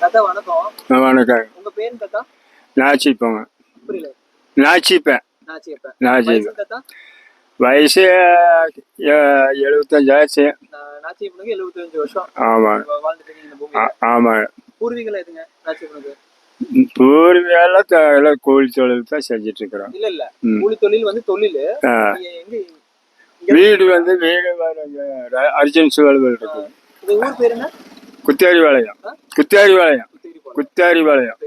தாத்தா வணக்கம். வணக்கம். உங்க பேர் தாத்தா? நாச்சிப்போங்க புரியல. நாச்சிப்பேன். நாச்சியப்ப நாச்சி வயசு தாத்தா? வயசு எழுபத்தஞ்சு ஆச்சு நாச்சியப்பனுக்கு எழுபத்தஞ்சு வருஷம். ஆமாம் ஆமாம் பூர்வீகம் எதுங்க த- எல்லாம் கூலி தொழில் தான் செஞ்சுட்டு இருக்கிறோம் இல்ல. இல்ல. கூலி தொழில் வந்து தொழில். வீடு வந்து வீடு அர்ஜுன் சுவல்கள் என்ன? குத்தாரி பாளையம் குத்தாரி பாளையம். குத்தாரி பாளையம்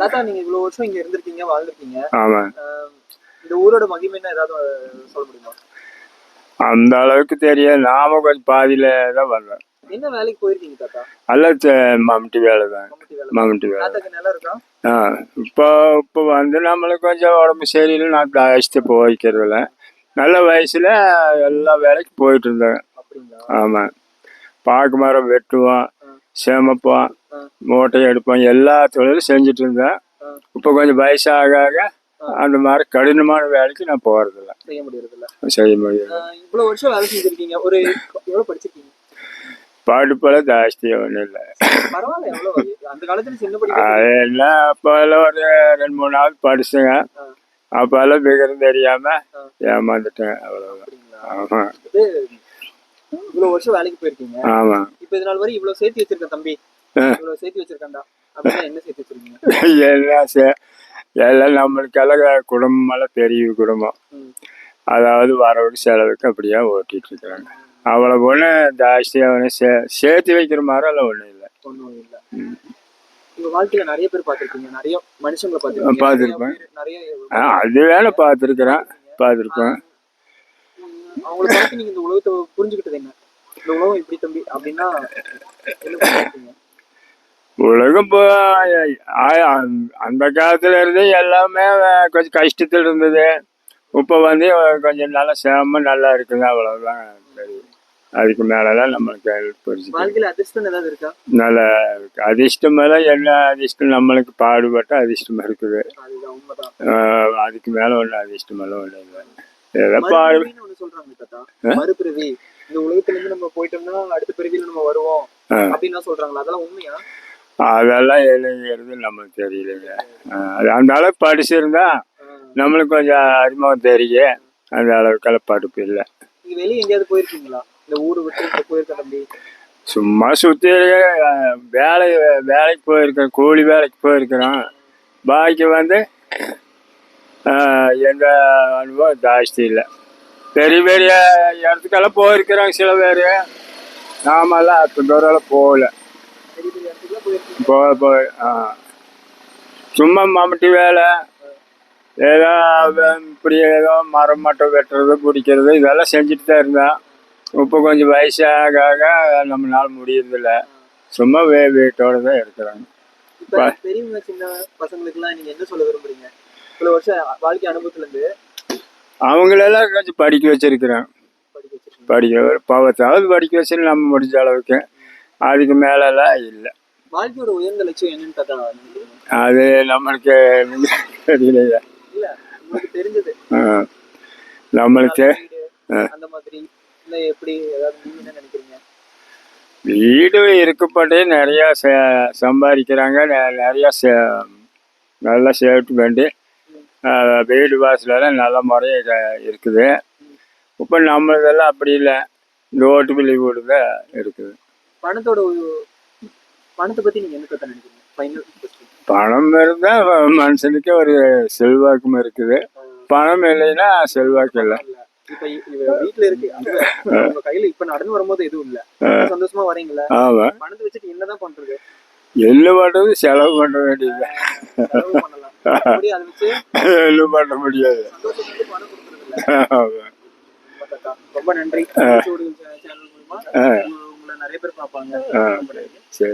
தாத்தா நீங்க இவ்வளவு வருஷம் இங்க இருந்திருக்கீங்க வாழ்ந்திருக்கீங்க. ஆமாம் ஆ, இந்த ஊரோட மகிமை ஏதாவது சொல்ல முடியுமா? அந்த அளவுக்கு தெரியாது. நாம கொஞ்சம் பாதியில தான் வந்தோம் என்ன வேலைக்கு போயிருக்கீங்க தாத்தா? எல்லாம் த- மம்முட்டி வேலை தான். மம்முட்டி வேலை ஆ இப்போ இப்போ வந்து நம்மளுக்கு கொஞ்சம் உடம்பு சரியில்லை. நான் அழைச்சிட்டு போய்க்கிறதில்ல நல்ல வயசில் எல்லா வேலைக்கு போயிட்டு இருந்தேன். ஆமாம் பாக்கு மரம் வெட்டுவோம். சேமப்போம். மூட்டை எடுப்போம் எல்லா தொழிலும் செஞ்சுட்டு இருந்தேன். இப்போ கொஞ்சம் வயசாக ஆக அந்த மாதிரி கடினமான வேலைக்கு நான் போகிறதில்ல செய்ய முடியறது இல்ல செய்ய முடியாது ஆஹ் இவ்வளவு வருஷம் வேலை செஞ்சிருக்கீங்க. ஒரு எவ்வளவு படிச்சிருக்கீங்க? படிப்பெல்லாம் ஜாஸ்தி ஒன்றும் இல்லை. பரவாயில்ல எவ்வளவு அந்த காலத்துல சின்ன படிப்பு அது எல்லாம் அப்போல்லாம் ஒரு ரெண்டு மூணு நாள் படிச்சுங்க. அப்போல்லாம் விவரம் தெரியாமல் ஆ. ஏமாந்துட்டேன் அவ்வளோதான்? ஆமாம் இது இவ்வளவு வருஷம் வேலைக்கு போயிருக்கீங்க. ஆமாம் இப்ப நாள் வரை இவ்வளவு சேர்த்து வச்சிருக்க தம்பி. இவ்வளவு சேர்த்து வச்சிருக்கேன்டா. அப்படின்னா என்ன சேர்த்து வச்சிருக்கீங்க? எல்லாம் சே- எல்லாம் நம்மளுக்கெல்லாம் குடும்பமெல்லாம் பெரிய குடும்பம். அதாவது வரவுக்கு செலவுக்கு அப்படியே ஓட்டிட்டு இருக்கிறாங்க. அவ்வளோ ஒன்று ஜாஸ்தியாக ஒன்று சே சேர்த்து வைக்கிற மாதிரி எல்லாம் ஒன்றும் இல்லை. ஒண்ணும் இல்ல. உங்க வாழ்க்கையில நிறைய பேர் பார்த்திருக்கீங்க. நிறைய மனுஷங்களை பார்த்திருக்கீங்க. பார்த்திருப்பேன். நிறைய அது வேலை பார்த்துருக்குறேன். பார்த்துருப்பேன். அவங்கள பார்த்து இந்த உலகத்தை புரிஞ்சுக்கிட்டது என்ன? இந்த உலகம் இப்படி தம்பி? அப்படின்னா? உலகம் அந்த காலத்துல இருந்து எல்லாமே கொஞ்சம் கஷ்டத்தில் இருந்தது. இப்போ வந்து கொஞ்சம் நல்லா சேம நல்லா இருக்குது அவ்வளோதான் சரி. அதுக்கு மேலெல்லாம் நம்மளுக்கு புரிஞ்சு நல்ல இருக்கு. அதிர்ஷ்டம் மேல என்ன அதிர்ஷ்டம்? நம்மளுக்கு பாடுபட்ட அதிர்ஷ்டம் இருக்குது. அதுக்கு மேல ஒன்றும் அதிர்ஷ்டம் எல்லாம் ஒன்றும் இல்லை. மறுபிறவி. இந்த உலகத்துல இருந்து நம்ம போயிட்டோம்னா அடுத்த பிறவியில நம்ம வருவோம். அப்படின்னு சொல்றாங்களா? அதெல்லாம் உண்மையா? அதெல்லாம் எழுதுங்கிறது நம்மளுக்கு தெரியலைங்க. அந்த அளவுக்கு படிச்சிருந்தா நம்மளுக்கு கொஞ்சம் அறிமுகம் தெரியும் அந்த அளவுக்கெல்லாம் படிப்பு இல்லை. வெளிய எங்கேயாவது போயிருக்கீங்களா? இந்த ஊரு விட்டு போயிருக்க தம்பி. சும்மா சுற்றி வேலை வேலைக்கு போயிருக்கிறோம் கூலி வேலைக்கு போயிருக்கிறோம். பாக்கி வந்து எங்கள் அனுபவம் ஜாஸ்தி இல்லை. பெரிய பெரிய இடத்துக்கெல்லாம் போயிருக்கிறாங்க சில பேர். நாமெல்லாம் அத்தனை தூரம் போகல. போ போய் ஆ. சும்மா மம்முட்டி வேலை. ஏதோ இப்படி ஏதோ மரம் மட்டும் வெட்டுறது பிடிக்கிறது இதெல்லாம் செஞ்சுட்டு தான் இருந்தேன் இப்போ கொஞ்சம் வயசாக ஆக நம்மளால முடியறதில்ல. சும்மா வே வீட்டோட தான் இருக்கிறாங்க பெரியவங்க சின்ன பசங்களுக்குலாம் நீங்கள் என்ன சொல்ல விரும்புறீங்க? இவ்வளவு வருஷம் வாழ்க்கை அனுபவத்துல இருந்து அவங்களெல்லாம் கொஞ்சம் படிக்க வச்சிருக்கிறேன். படிக்க பவத்தாவது படிக்க வச்சு நம்ம முடிஞ்ச அளவுக்கு அதுக்கு மேலெல்லாம் இல்லை. வாழ்க்கையோட உயர்ந்த லட்சியம் என்னன்னு சொல்லுங்க. அது நம்மளுக்கு தெரியலையா தெரிஞ்சது. நம்மளுக்கு வீடு, அந்த மாதிரி இல்ல எப்படி ஏதாவது நினைக்கிறீங்க? வீடு இருக்கப்பட்டே நிறையா சம்பாதிக்கிறாங்க நிறையா நல்லா சேஃப்டி பண்ணி ஆஹ், வீடு வாசலெல்லாம் நல்ல முறையாக இருக்குது. இப்போ நம்மளதெல்லாம் அப்படி இல்லை. இந்த ஓட்டுப்பள்ளி வீடு தான் இருக்குது. பணத்தோட பணத்தை பத்தி நீங்க என்ன நினைக்கிறீங்க? ஃபைனல் பணம் இருந்தால் மனுஷனுக்கு ஒரு செல்வாக்கும் இருக்குது. பணம் இல்லைன்னா செல்வாக்கு இல்லை. வீட்டுல இருக்கு. உங்க கையில இப்ப நடந்து வரும்போது எதுவும் இல்ல. சந்தோஷமா வரீங்களா பணத்தை வச்சுட்டு என்னதான் பண்றது? எள்ளு பண்ணுறது செலவு பண்ண வேண்டியது எள்ளு பண்ண முடியாது. ரொம்ப நன்றி. நிறைய பேர் பார்ப்பாங்க.